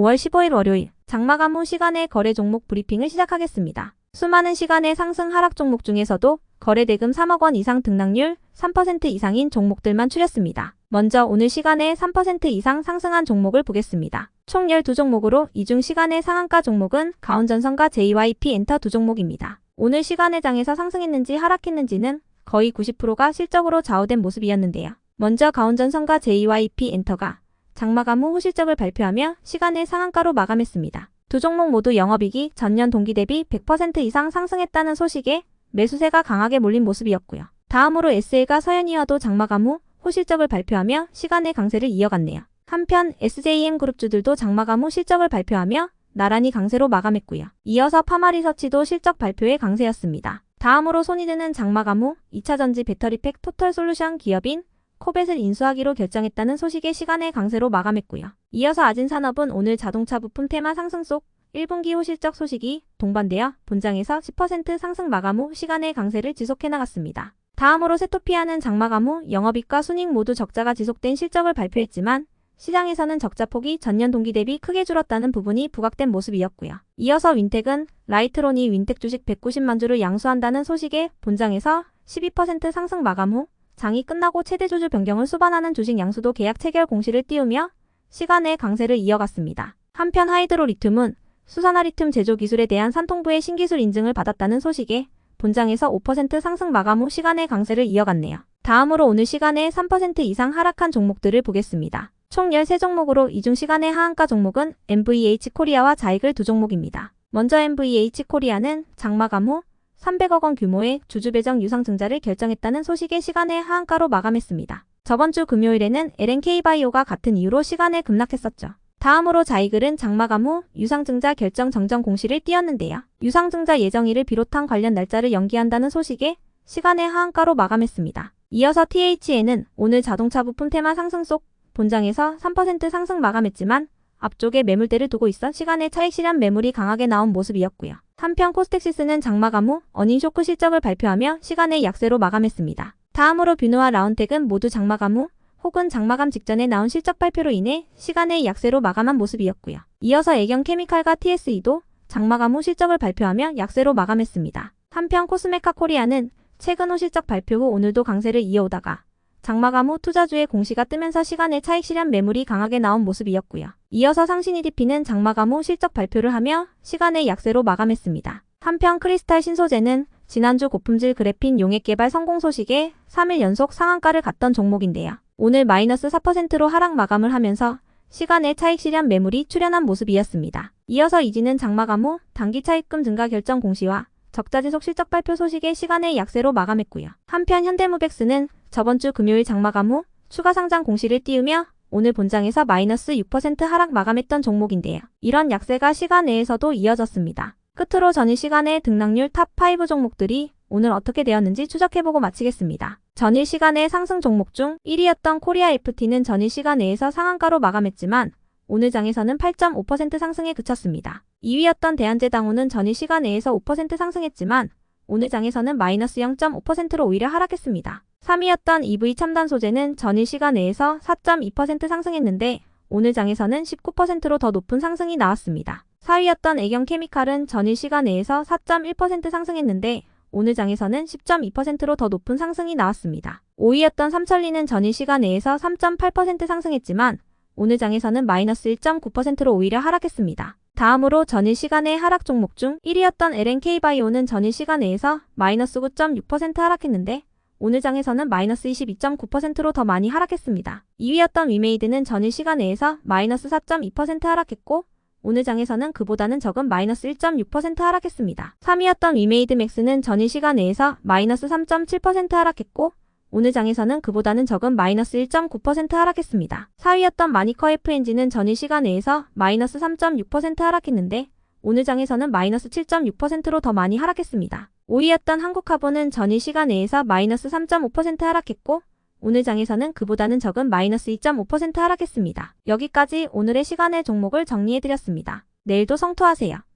5월 15일 월요일 장마감 후 시간의 거래 종목 브리핑을 시작하겠습니다. 수많은 시간의 상승 하락 종목 중에서도 거래 대금 3억 원 이상 등락률 3% 이상인 종목들만 추렸습니다. 먼저 오늘 시간에 3% 이상 상승한 종목을 보겠습니다. 총 12종목으로 이중 시간의 상한가 종목은 가온전선과 JYP 엔터 두 종목입니다. 오늘 시간의 장에서 상승했는지 하락했는지는 거의 90%가 실적으로 좌우된 모습이었는데요. 먼저 가온전선과 JYP 엔터가 장마감 후 호실적을 발표하며 시간의 상한가로 마감했습니다. 두 종목 모두 영업이익이 전년 동기 대비 100% 이상 상승했다는 소식에 매수세가 강하게 몰린 모습이었고요. 다음으로 SL과 서현이와도 장마감 후 호실적을 발표하며 시간의 강세를 이어갔네요. 한편 SJM그룹주들도 장마감 후 실적을 발표하며 나란히 강세로 마감했고요. 이어서 파마리서치도 실적 발표의 강세였습니다. 다음으로 손이 드는 장마감 후 2차전지 배터리팩 토털솔루션 기업인 코벳을 인수하기로 결정했다는 소식의 시간의 강세로 마감했고요. 이어서 아진산업은 오늘 자동차 부품 테마 상승 속 1분기 호실적 소식이 동반되어 본장에서 10% 상승 마감 후 시간의 강세를 지속해 나갔습니다. 다음으로 세토피아는 장마감 후 영업이익과 순이익 모두 적자가 지속된 실적을 발표했지만 시장에서는 적자폭이 전년 동기 대비 크게 줄었다는 부분이 부각된 모습이었고요. 이어서 윈텍은 라이트론이 윈텍 주식 190만 주를 양수한다는 소식에 본장에서 12% 상승 마감 후 장이 끝나고 최대 주주 변경을 수반하는 주식 양수도 계약 체결 공시를 띄우며 시간의 강세를 이어갔습니다. 한편 하이드로 리튬은 수산화 리튬 제조 기술에 대한 산통부의 신기술 인증을 받았다는 소식에 본장에서 5% 상승 마감 후 시간의 강세를 이어갔네요. 다음으로 오늘 시간에 3% 이상 하락한 종목들을 보겠습니다. 총 13종목으로 이중 시간의 하한가 종목은 MVH 코리아와 자익을 두 종목입니다. 먼저 MVH 코리아는 장마감 후 300억 원 규모의 주주 배정 유상 증자를 결정했다는 소식의 시간에 하한가로 마감했습니다. 저번 주 금요일에는 LNK바이오가 같은 이유로 시간에 급락했었죠. 다음으로 자이글은 장마감 후 유상증자 결정 정정 공시를 띄었는데요. 유상증자 예정일을 비롯한 관련 날짜를 연기한다는 소식에 시간의 하한가로 마감했습니다. 이어서 THN은 오늘 자동차 부품 테마 상승 속 본장에서 3% 상승 마감했지만 앞쪽에 매물대를 두고 있어 시간의 차익 실현 매물이 강하게 나온 모습이었고요. 한편 코스텍시스는 장마감 후 어닝쇼크 실적을 발표하며 시간의 약세로 마감했습니다. 다음으로 뷰노와 라운텍은 모두 장마감 후 혹은 장마감 직전에 나온 실적 발표로 인해 시간의 약세로 마감한 모습이었고요. 이어서 애경 케미칼과 TSE도 장마감 후 실적을 발표하며 약세로 마감했습니다. 한편 코스메카 코리아는 최근 후 실적 발표 후 오늘도 강세를 이어오다가 장마감 후 투자주의 공시가 뜨면서 시간의 차익 실현 매물이 강하게 나온 모습이었고요. 이어서 상신 EDP는 장마감 후 실적 발표를 하며 시간의 약세로 마감했습니다. 한편 크리스탈 신소재는 지난주 고품질 그래핀 용액 개발 성공 소식에 3일 연속 상한가를 갔던 종목인데요. 오늘 마이너스 4%로 하락 마감을 하면서 시간의 차익 실현 매물이 출현한 모습이었습니다. 이어서 이지는 장마감 후 단기 차익금 증가 결정 공시와 적자 지속 실적 발표 소식에 시간의 약세로 마감했고요. 한편 현대무백스는 저번 주 금요일 장마감 후 추가 상장 공시를 띄우며 오늘 본장에서 마이너스 6% 하락 마감했던 종목인데요. 이런 약세가 시간 내에서도 이어졌습니다. 끝으로 전일 시간의 등락률 탑5 종목들이 오늘 어떻게 되었는지 추적해보고 마치겠습니다. 전일 시간의 상승 종목 중 1위였던 코리아 FT는 전일 시간 내에서 상한가로 마감했지만 오늘 장에서는 8.5% 상승에 그쳤습니다. 2위였던 대한제당호는 전일 시간 내에서 5% 상승했지만 오늘 장에서는 마이너스 0.5%로 오히려 하락했습니다. 3위였던 EV 첨단 소재는 전일 시간 내에서 4.2% 상승했는데 오늘 장에서는 19%로 더 높은 상승이 나왔습니다. 4위였던 애경 케미칼은 전일 시간 내에서 4.1% 상승했는데 오늘 장에서는 10.2%로 더 높은 상승이 나왔습니다. 5위였던 삼천리는 전일 시간 내에서 3.8% 상승했지만 오늘 장에서는 마이너스 1.9%로 오히려 하락했습니다. 다음으로 전일 시간의 하락 종목 중 1위였던 LNK바이오는 전일 시간 내에서 마이너스 9.6% 하락했는데 오늘 장에서는 마이너스 22.9%로 더 많이 하락했습니다. 2위였던 위메이드는 전일 시간 내에서 마이너스 4.2% 하락했고 오늘 장에서는 그보다는 적은 마이너스 1.6% 하락했습니다. 3위였던 위메이드 맥스는 전일 시간 내에서 마이너스 3.7% 하락했고 오늘 장에서는 그보다는 적은 마이너스 1.9% 하락했습니다. 4위였던 마니커 FNG는 전일 시간 내에서 마이너스 3.6% 하락했는데 오늘 장에서는 마이너스 7.6%로 더 많이 하락했습니다. 5위였던 한국카본은 전일 시간 내에서 마이너스 3.5% 하락했고 오늘 장에서는 그보다는 적은 마이너스 2.5% 하락했습니다. 여기까지 오늘의 시간의 종목을 정리해드렸습니다. 내일도 성투하세요.